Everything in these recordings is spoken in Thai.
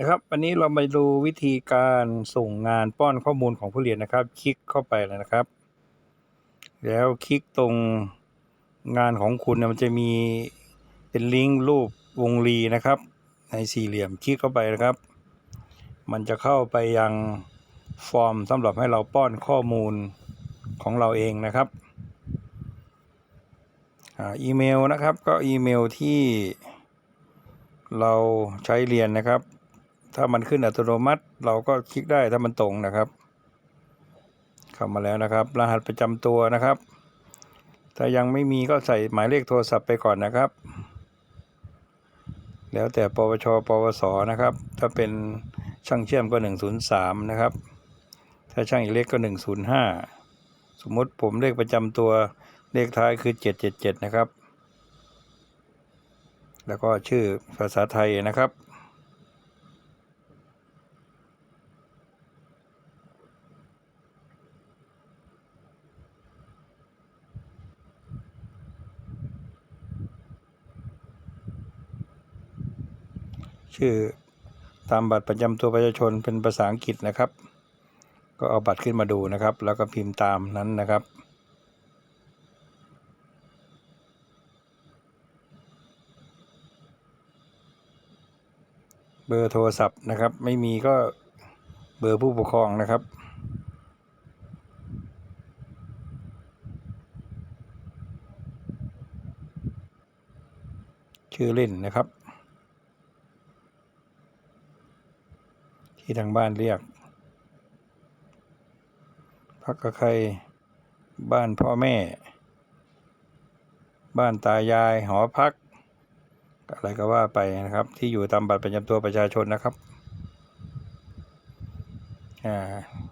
นะครับวันนี้เรามาดูวิธีการส่งงานป้อนข้อมูลของผู้เรียนนะครับ คลิกเข้าไปเลยนะครับ แล้วคลิกตรงงานของคุณเนี่ยมันจะมีเป็นลิงก์รูปวงรีนะครับ ในสี่เหลี่ยมคลิกเข้าไปนะครับ มันจะเข้าไปยังฟอร์มสำหรับให้เราป้อนข้อมูลของเราเองนะครับอีเมลนะครับก็อีเมลที่เราใช้เรียนนะครับ ถ้ามันขึ้นอัตโนมัติ เราก็คลิกได้ถ้ามันตรงนะครับ เข้ามาแล้วนะครับ รหัสประจำตัวนะครับ ถ้ายังไม่มีก็ใส่หมายเลขโทรศัพท์ไปก่อนนะครับ แล้วแต่ปวช ปวส นะครับ ถ้าเป็นช่างเชื่อมก็ 103 นะครับ ถ้าช่างอิเล็กก็ 105 สมมติผมเลขประจำตัวเลขท้ายคือ 777 นะครับ แล้วก็ชื่อภาษาไทยนะครับ ชื่อตามบัตรประจำตัวประชาชนเป็นภาษาอังกฤษนะครับ ก็เอาบัตรขึ้นมาดูนะครับ แล้วก็พิมพ์ตามนั้นนะครับ เบอร์โทรศัพท์นะครับ ไม่มีก็เบอร์ผู้ปกครองนะครับชื่อเล่นนะครับ ที่ทางบ้านเรียกพักกับใครบ้านพ่อแม่ บ้านตายายหอพัก อะไรก็ว่าไปนะครับ ที่อยู่ตามบัตรประจำตัวประชาชนนะครับอา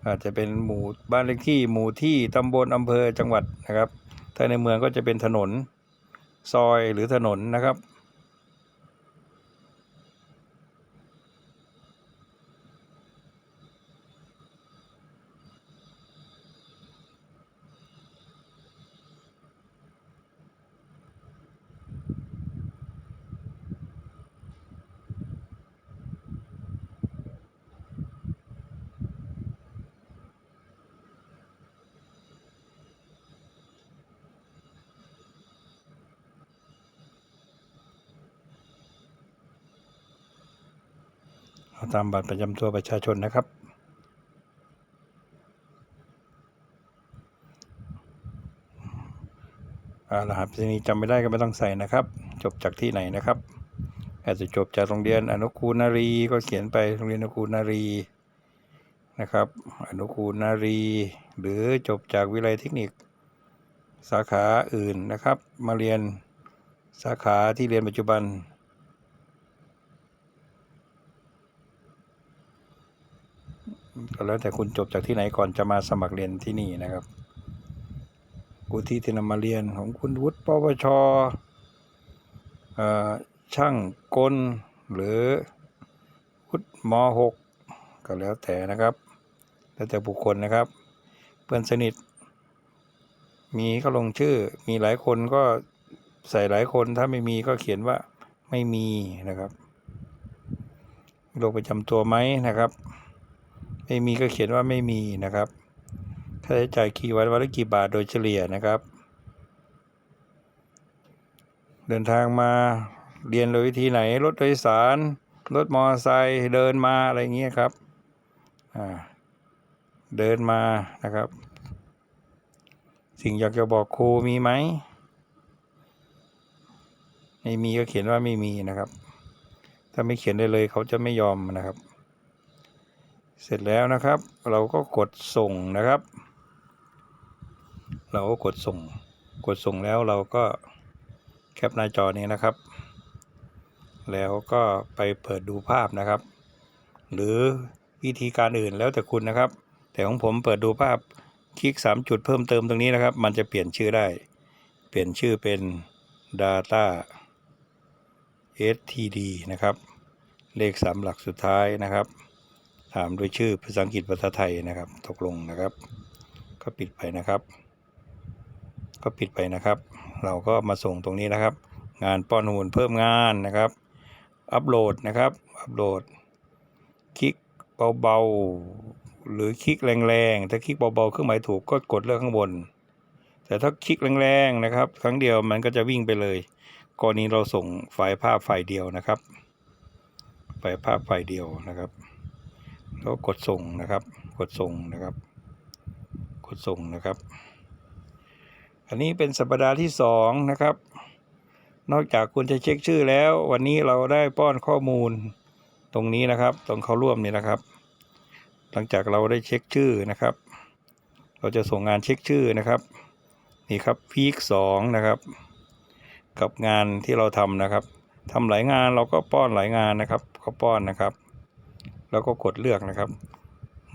อาจจะเป็นหมู่บ้านเลขที่หมู่ที่ตำบลอำเภอจังหวัดนะครับ ถ้าในเมืองก็จะเป็นถนนซอยหรือถนนนะครับ ตามบัตรประจำตัวประชาชนนะครับ รหัสไปรษณีย์จำไม่ได้ก็ไม่ต้องใส่นะครับ จบจากที่ไหนนะครับอาจจะจบจากโรงเรียนอนุคูนารีก็เขียนไปโรงเรียนอนุคูนารีนะครับ อนุคูนารี หรือจบจากวิทยาลัยเทคนิค สาขาอื่นนะครับ มาเรียนสาขาที่เรียนปัจจุบัน ก็แล้วแต่คุณจบจากที่ไหนก่อนจะมาสมัครเรียนที่นี่นะครับวุฒิที่นำมาเรียนของคุณวุฒิปวชอ่อช่างกลหรือวุฒิม .6 ก็แล้วแต่นะครับ แล้วแต่บุคคลนะครับ เพื่อนสนิท มีก็ลงชื่อ มีหลายคนก็ใส่หลายคนถ้าไม่มีก็เขียนว่าไม่มีนะครับโรคประจำตัวไหมนะครับ ไม่มีก็เขียนว่าไม่มีนะครับค่าใช้จ่ายกี่วันวันละกี่บาทโดยเฉลี่ยนะครับ เดินทางมาเรียนโดยวิธีไหนรถโดยสารรถมอเตอร์ไซค์เดินมาอะไรเงี้ยครับอ่าเดินมานะครับ สิ่งอยากจะบอกครูมีไหมไม่มีก็เขียนว่าไม่มีนะครับ ถ้าไม่เขียนได้เลยเขาจะไม่ยอมนะครับ เสร็จแล้วนะครับ เราก็กดส่งนะครับ เราก็กดส่ง กดส่งแล้วเราก็แคปหน้าจอนี้นะครับ แล้วก็ไปเปิดดูภาพนะครับ หรือวิธีการอื่นแล้วแต่คุณนะครับ แต่ของผมเปิดดูภาพคลิก 3 จุดเพิ่มเติมตรงนี้นะครับ มันจะเปลี่ยนชื่อได้ เปลี่ยนชื่อเป็น data std นะครับ เลข 3 หลักสุดท้ายนะครับ ถามด้วยชื่อภาษาอังกฤษภาษาไทยนะครับ ตกลงนะครับ ก็ปิดไปนะครับ ก็ปิดไปนะครับ เราก็มาส่งตรงนี้นะครับ งานป้อนข้อมูลเพิ่มงานนะครับ อัปโหลดนะครับ อัปโหลด คลิกเบาๆ หรือคลิกแรงๆ ถ้าคลิกเบาๆ เครื่องหมายถูกก็กดเลือกข้างบน แต่ถ้าคลิกแรงๆ นะครับ ครั้งเดียวมันก็จะวิ่งไปเลย กรณีเราส่งไฟล์ภาพไฟล์เดียวนะครับ ไฟล์ภาพไฟล์เดียวนะครับ แล้วกดส่งนะครับ กดส่งนะครับ กดส่งนะครับ อันนี้เป็นสัปดาห์ที่สองนะครับ นอกจากคุณจะเช็คชื่อแล้ว วันนี้เราได้ป้อนข้อมูลตรงนี้นะครับ ตรงเข้าร่วมนี่นะครับ หลังจากเราได้เช็คชื่อนะครับ เราจะส่งงานเช็คชื่อนะครับ นี่ครับพีคสองนะครับกับงานที่เราทำนะครับทำหลายงานเราก็ป้อนหลายงานนะครับเขาป้อนนะครับ แล้วก็กดเลือกนะครับ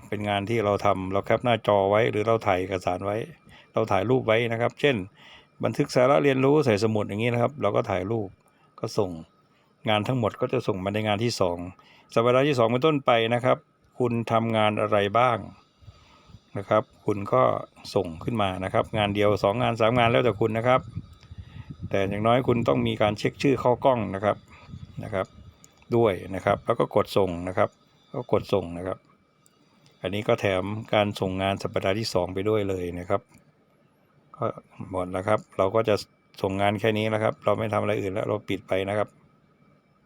เป็นงานที่เราทำเราแคปหน้าจอไว้หรือเราถ่ายเอกสารไว้ เราถ่ายรูปไว้นะครับ เช่น บันทึกสาระเรียนรู้ใส่สมุดอย่างนี้นะครับ เราก็ถ่ายรูปก็ส่งงานทั้งหมดก็จะส่งมาในงานที่สองสัปดาห์ที่สองเป็นต้นไปนะครับ คุณทำงานอะไรบ้างนะครับ คุณก็ส่งขึ้นมานะครับ งานเดียวสองงานสามงานแล้วแต่คุณนะครับ แต่อย่างน้อยคุณต้องมีการเช็คชื่อเข้ากล้องนะครับนะครับ ด้วยนะครับ แล้วก็กดส่งนะครับ ก็กดส่งนะครับ อันนี้ก็แถมการส่งงานสัปดาห์ที่สองไปด้วยเลยนะครับ ก็หมดแล้วครับ เราก็จะส่งงานแค่นี้แล้วครับ เราไม่ทำอะไรอื่นแล้วเราปิดไปนะครับ